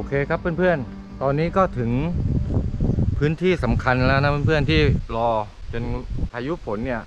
โอเคครับเพื่อนๆ ตอนนี้ก็ถึงพื้นที่สำคัญแล้วนะเพื่อนๆที่รอจนพายุฝนเนี่ย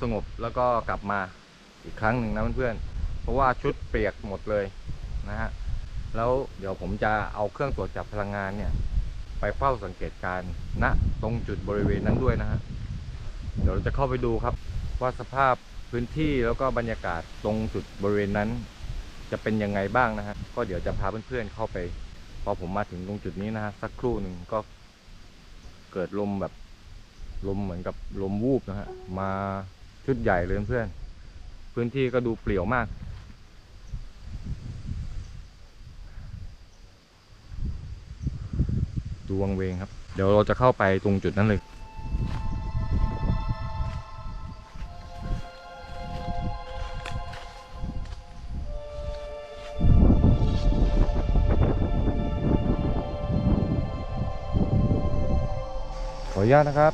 สงบแล้วก็กลับมาอีกครั้งหนึ่งนะเพื่อนๆ เพราะว่าชุดเปียกหมดเลยนะฮะ แล้วเดี๋ยวผมจะเอาเครื่องตรวจจับพลังงานเนี่ยไปเฝ้าสังเกตการณ์ณตรงจุดบริเวณนั้นด้วยนะฮะ เดี๋ยวเราจะเข้าไปดูครับว่าสภาพพื้นที่แล้วก็บรรยากาศตรงจุดบริเวณนั้น จะเป็นยังไงบ้างนะฮะ ก็เดี๋ยวจะพาเพื่อนๆเข้าไป พอผมมาถึงตรงจุดนี้นะฮะสักครู่หนึ่งก็เกิดลมแบบลมเหมือนกับลมวูบนะฮะมาชุดใหญ่เลยเพื่อน พื้นที่ก็ดูเปลี่ยวมาก ดวงเวงครับ เดี๋ยวเราจะเข้าไปตรงจุดนั้นเลย นุญาตนะครับ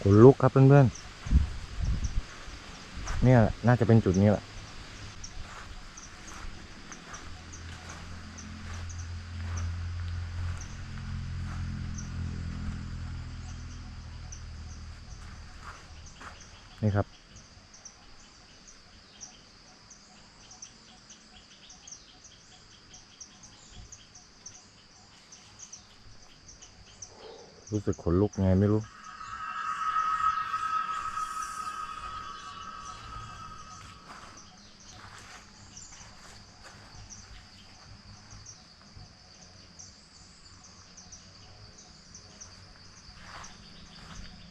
ขนลุกครับเพื่อนๆ เนี่ยแหละน่าจะเป็นจุดนี้แหละนี่ครับ รู้สึกขนลุกไงไม่รู้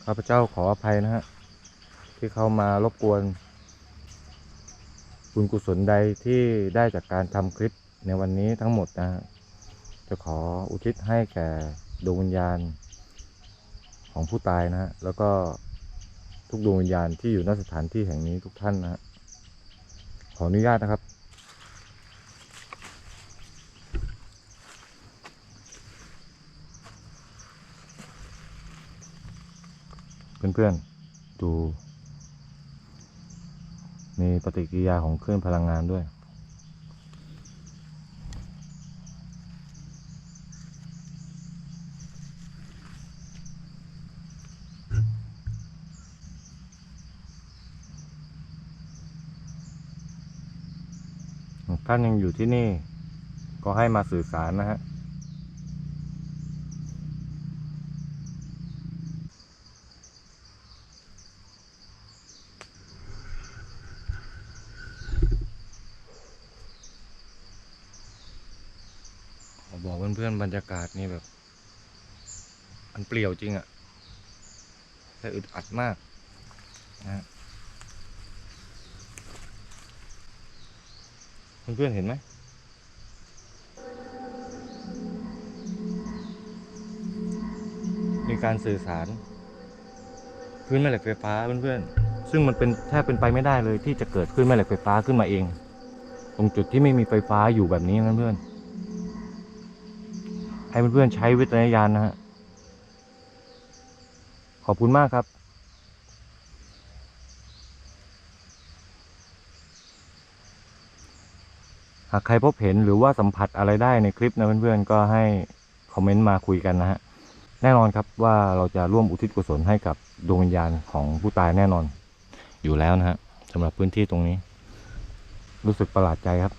ข้าพเจ้าขออภัยนะฮะ ที่เข้ามารบกวน บุญกุศลใดที่ได้จากการทำคลิปในวันนี้ทั้งหมดนะฮะ จะขออุทิศให้แก่ดวงวิญญาณ ของผู้ตายนะฮะ แล้วก็ทุกดวงวิญญาณที่อยู่ณสถานที่แห่งนี้ทุกท่านนะฮะ ขออนุญาตนะครับ เพื่อนๆ ดู มีปฏิกิริยาของคลื่นพลังงานด้วย ท่านยังอยู่ที่นี่ ก็ให้มาสื่อสารนะฮะ ขอบอกเพื่อนบรรยากาศนี่แบบ มันเปลี่ยวจริงอะแต่อึดอัดมากนะเพื่อนๆเห็นไหมมีการสื่อสารคลื่นแม่เหล็กไฟฟ้าเพื่อนๆ ซึ่งมันเป็นแทบเป็นไปไม่ได้เลยที่จะเกิดคลื่นแม่เหล็กไฟฟ้าขึ้นมาเอง ตรงจุดที่ไม่มีไฟฟ้าอยู่แบบนี้นะเพื่อน ให้เพื่อนๆใช้วิจารณญาณนะฮะ ขอบคุณมากครับหากใครพบเห็นหรือว่าสัมผัสอะไรได้ในคลิปนะเพื่อนๆก็ให้คอมเมนต์มาคุยกันนะฮะแน่นอนครับว่าเราจะร่วมอุทิศกุศลให้กับดวงวิญญาณของผู้ตายแน่นอน อยู่แล้วนะฮะสำหรับพื้นที่ตรงนี้ รู้สึกประหลาดใจครับ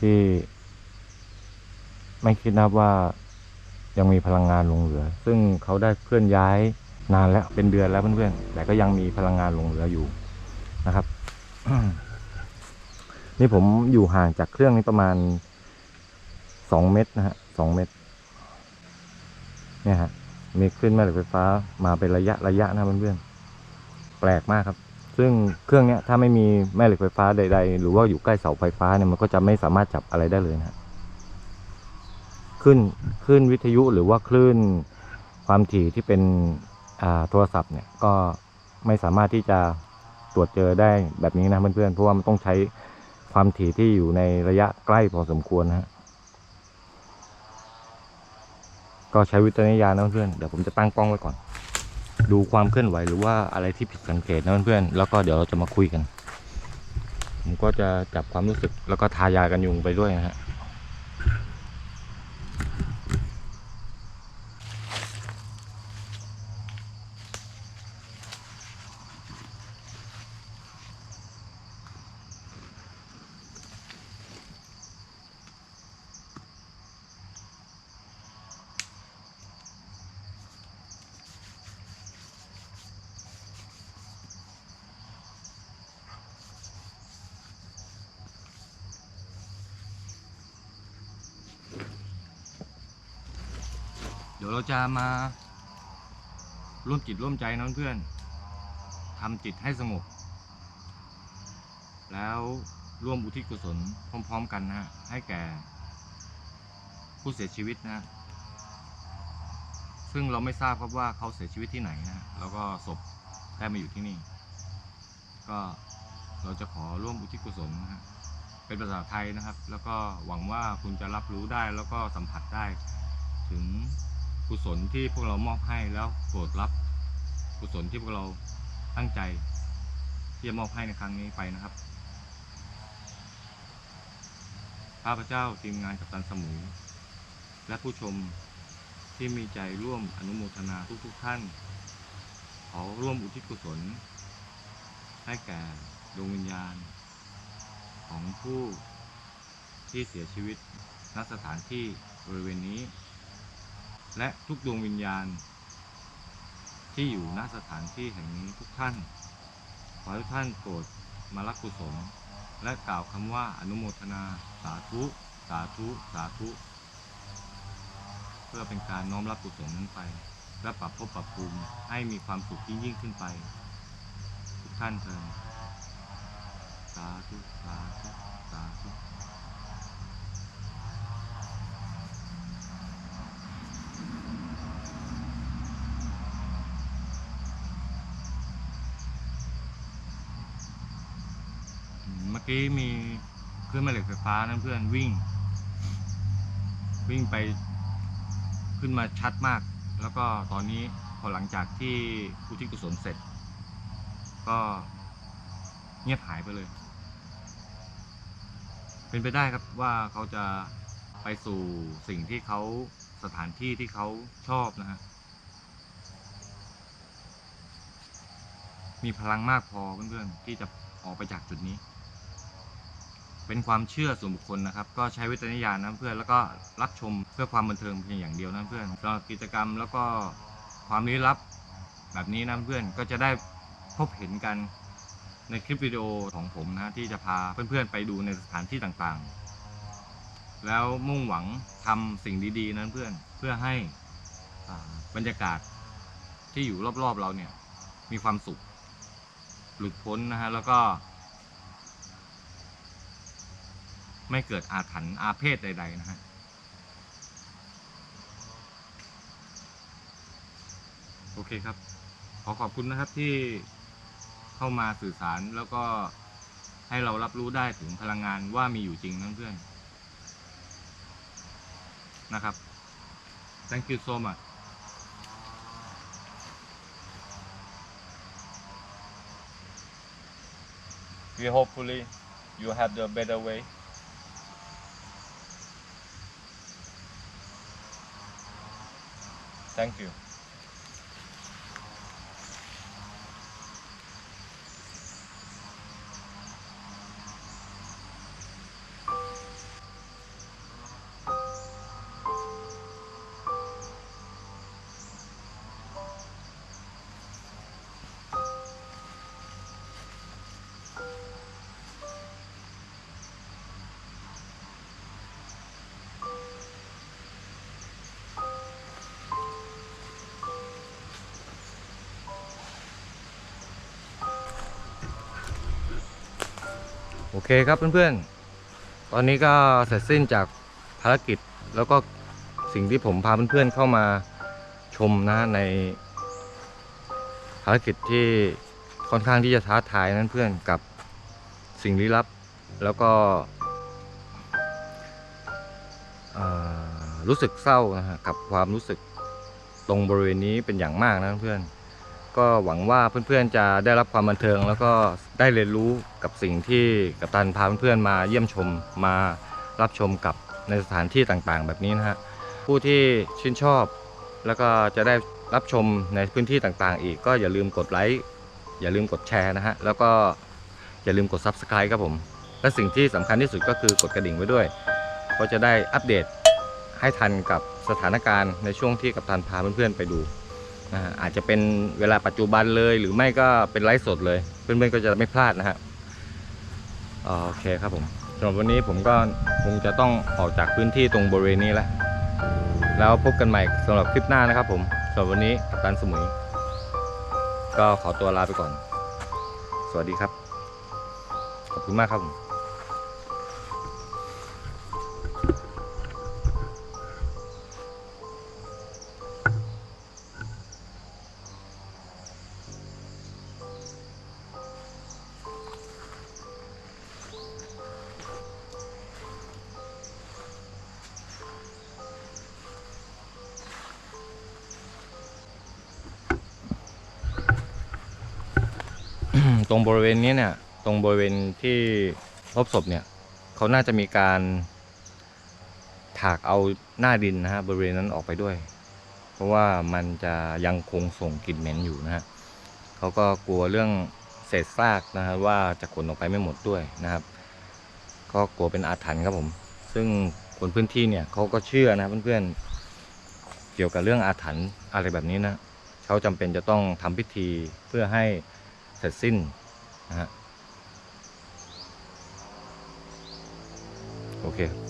ที่ ไม่คิดนะครับว่ายังมีพลังงานหลงเหลือ ซึ่งเขาได้เคลื่อนย้ายนานแล้วเป็นเดือนแล้วเพื่อนๆ แต่ก็ยังมีพลังงานหลงเหลืออยู่นะครับ นี่ผมอยู่ห่างจากเครื่องนี้ประมาณสองเมตรนะฮะสองเมตร เนี่ยฮะ มีคลื่นแม่เหล็กไฟฟ้ามาเป็นระยะระยะนะเพื่อนๆ แปลกมากครับ ซึ่งเครื่องเนี้ยถ้าไม่มีแม่เหล็กไฟฟ้าใด ๆ หรือว่าอยู่ใกล้เสาไฟฟ้าเนี่ยมันก็จะไม่สามารถจับอะไรได้เลยนะฮะ ขึ้นคลื่นวิทยุหรือว่าคลื่นความถี่ที่เป็นโทรศัพท์เนี่ยก็ไม่สามารถที่จะตรวจเจอได้แบบนี้นะเพื่อนๆเพราะว่ามันต้องใช้ความถี่ที่อยู่ในระยะใกล้พอสมควรนะฮะก็ใช้วิจารณญาณนะเพื่อนเดี๋ยวผมจะตั้งกล้องไว้ก่อน ดูความเคลื่อนไหวหรือว่าอะไรที่ผิดสังเกตนะเพื่อนๆแล้วก็เดี๋ยวเราจะมาคุยกัน ผมก็จะจับความรู้สึกแล้วก็ทายากันยุงไปด้วยนะฮะ ดี๋ยวเราจะมา ร่วมจิตร่วมใจนะเพื่อนทำจิตให้สงบ แล้วร่วมอุทิศกุศลพร้อม ๆ กันนะฮะให้แก่ ผู้เสียชีวิตนะฮะซึ่งเราไม่ทราบครับว่าเขาเสียชีวิตที่ไหนนะฮะแล้วก็ศพได้มาอยู่ที่นี่ ก็เราจะขอร่วมอุทิศกุศลนะฮะเป็นภาษาไทยนะครับ แล้วก็หวังว่าคุณจะรับรู้ได้แล้วก็สัมผัสได้ถึง กุศลที่พวกเรามอบให้แล้วโปรดรับกุศลที่พวกเราตั้งใจ ที่จะมอบให้ในครั้งนี้ไปนะครับข้าพเจ้าทีมงานกับตันสมุยและผู้ชมที่มีใจร่วมอนุโมทนาทุกๆทท่าน ขอร่วมอุทิศกุศล ให้แก่ดวงวิญญาณ ของผู้ที่เสียชีวิตณสถานที่บริเวณนี้ และทุกดวงวิญญาณ ที่อยู่ณสถานที่แห่งนี้ทุกท่าน ขอให้ท่านโปรดมารับกุศลและกล่าวคำว่าอนุโมทนาสาธุ สาธุ สาธุ เพื่อเป็นการน้อมรับกุศลนั้นไป และปรับภพปรับปรุงให้มีความสุขยิ่งยิ่งขึ้นไป ทุกท่านเถิดสาธุ สาธุ สาธุ อืมเมื่อ กี้มีเครื่องแม่เหล็กไฟฟ้านั่นเพื่อนวิ่ง วิ่งไปขึ้นมาชัดมาก แล้วก็ตอนนี้พอหลังจากที่อุทิศกุศลเสร็จ ก็เงียบหายไปเลย เป็นไปได้ครับว่าเขาจะไปสู่สิ่งที่เขาสถานที่ที่เขาชอบนะฮะมีพลังมากพอเพื่อนๆที่จะออกไปจากจุดนี้ เป็นความเชื่อส่วนบุคคลนะครับ ก็ใช้วิจารณญาณนะเพื่อนแล้วก็รับชมเพื่อความบันเทิงเพียงอย่างเดียวนะเพื่อนก็กิจกรรมแล้วก็ความลี้ลับแบบนี้นะเพื่อนก็จะได้พบเห็นกันในคลิปวิดีโอของผมนะที่จะพาเพื่อนๆไปดูในสถานที่ต่างๆ แล้วมุ่งหวังทำสิ่งดีๆนั้นเพื่อนเพื่อให้บรรยากาศที่อยู่รอบๆเราเนี่ยมีความสุข หลุดพ้นนะฮะแล้วก็ ไม่เกิดอาถรรพ์อาเพศใด ๆ นะฮะโอเคครับ ขอขอบคุณนะครับที่เข้ามาสื่อสารแล้วก็ให้เรารับรู้ได้ถึงพลังงานว่ามีอยู่จริงนะเพื่อนนะครับ thank you so much we hopefully you have the better way thank you โอเคครับเพื่อนๆ ตอนนี้ก็เสร็จสิ้นจากภารกิจแล้วก็สิ่งที่ผมพาเพื่อนๆเข้ามาชมนะในภารกิจที่ค่อนข้างที่จะท้าทายนั้นเพื่อนกับสิ่งลี้ลับ แล้วก็รู้สึกเศร้านะฮะกับความรู้สึกตรงบริเวณนี้เป็นอย่างมากนะเพื่อน ก็หวังว่าเพื่อนๆจะได้รับความบันเทิง แล้วก็ได้เรียนรู้กับสิ่งที่กัปตันพาเพื่อนๆมาเยี่ยมชมมารับชมกับในสถานที่ต่างๆ แบบนี้นะฮะผู้ที่ชื่นชอบ แล้วก็จะได้รับชมในพื้นที่ต่างๆ อีกก็อย่าลืมกดไลค์อย่าลืมกดแชร์นะฮะแล้วก็อย่าลืมกด Subscribe ครับผม และสิ่งที่สำคัญที่สุดก็คือกดกระดิ่งไว้ด้วย ก็จะได้อัปเดตให้ทันกับสถานการณ์ในช่วงที่กัปตันพาเพื่อนๆไปดู อาจจะเป็นเวลาปัจจุบันเลยหรือไม่ก็เป็นไลฟ์สดเลย เพื่อนๆก็จะไม่พลาดนะฮะโอเคครับผมสำหรับวันนี้ผมก็คงจะต้องออกจากพื้นที่ตรงบริเวณนี้แล้วแล้วพบกันใหม่สำหรับคลิปหน้านะครับผมสำหรับวันนี้กัปตันสมุย ก็ขอตัวลาไปก่อน สวัสดีครับ ขอบคุณมากครับผม ตรงบริเวณนี้เนี่ย ตรงบริเวณที่พบศพเนี่ยเขาน่าจะมีการถากเอาหน้าดินนะฮะบริเวณนั้นออกไปด้วย เพราะว่ามันจะยังคงส่งกลิ่นเหม็นอยู่นะฮะเขาก็กลัวเรื่องเศษซากนะฮะว่าจะขนออกไปไม่หมดด้วยนะครับ ก็กลัวเป็นอาถรรพ์ครับผม ซึ่งคนพื้นที่เนี่ยเขาก็เชื่อนะเพื่อนๆเกี่ยวกับเรื่องอาถรรพ์อะไรแบบนี้นะเขาจำเป็นจะต้องทำพิธีเพื่อให้ เสร็จสิ้นนะฮะโอเค